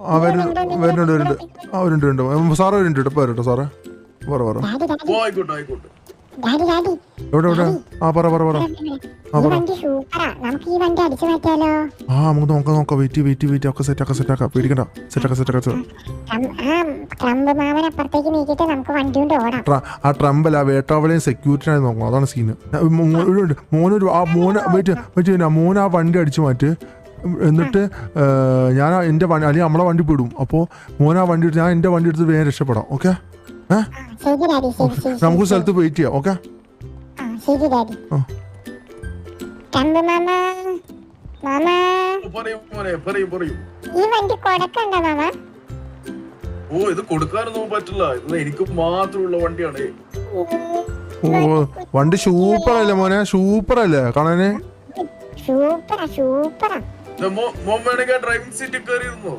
ആ വരുന്നുണ്ട് വരുന്നുണ്ട്. വരുന്നുണ്ട് ആ വരുന്നുണ്ട് വരുന്നുണ്ട്. സാറ് വരുന്നുണ്ട്. കേട്ടോ പോരട്ടോ സാറേ. പറ പറ. ഓ ആയിക്കോട്ടെ ആയിക്കോട്ടെ. Daddy daddy. എവിടെ എവിടെ? ആ പറ പറ പറ. ഈ ആ പറ. വണ്ടി സൂപ്പറാ. നമുക്ക് ഈ വണ്ടി അടിച്ചു മാറ്റാലോ? ആ നമുക്ക് നോക്കാം നോക്കാം. Wait wait wait. ഒക്കെ സെറ്റ് ആക്കാം സെറ്റ് ആക്കാം. പേടിക്കണ്ട. സെറ്റ് ആക്കാം സെറ്റ് ആക്കാം ട്രം- ആ ട്രംപ് മാമൻ അപ്പുറത്തേക്ക് നീക്കിട്ട് നമുക്ക് വണ്ടി കൊണ്ട് ഓടാം. ട്ര- ആ ട്രംപല്ല വേട്ടാവളെയും സെക്യൂരിറ്റിനായി നോക്കണം അതാണ് സീന് മോനൊരു ആ മോന വെയിറ്റ് വെയിറ്റ് മോൻ ആ വണ്ടി അടിച്ചു മാറ്റ്. എന്നിട്ട് ഞാൻ എന്റെ വണ്ടി അല്ലെങ്കിൽ നമ്മളെ വണ്ടി വിടും. അപ്പോൾ മോൻ ആ വണ്ടി എടുത്ത് ഞാൻ എന്റെ വണ്ടി എടുത്ത് വേഗം രക്ഷപ്പെടാം ഓക്കെ? ആ, ശരി ഡാഡി ശരി ശരി നമുക്ക് സ്ഥലത്ത് വെയിറ്റ് ചെയ്യാം ഓക്കെ? മോനെ ഓ ഇത് കൊടുക്കാനൊന്നും പറ്റില്ല. ഇത് എനിക്ക് മാത്രമുള്ള വണ്ടിയാണ്. ഓ വണ്ടി സൂപ്പർ അല്ലേ മോനെ സൂപ്പർ അല്ലേ കാണാന്? സൂപ്പറാ സൂപ്പറാ. മോൻ വേണമെങ്കിൽ ഡ്രൈവിംഗ് സീറ്റിൽ കയറിയിരുന്നോ?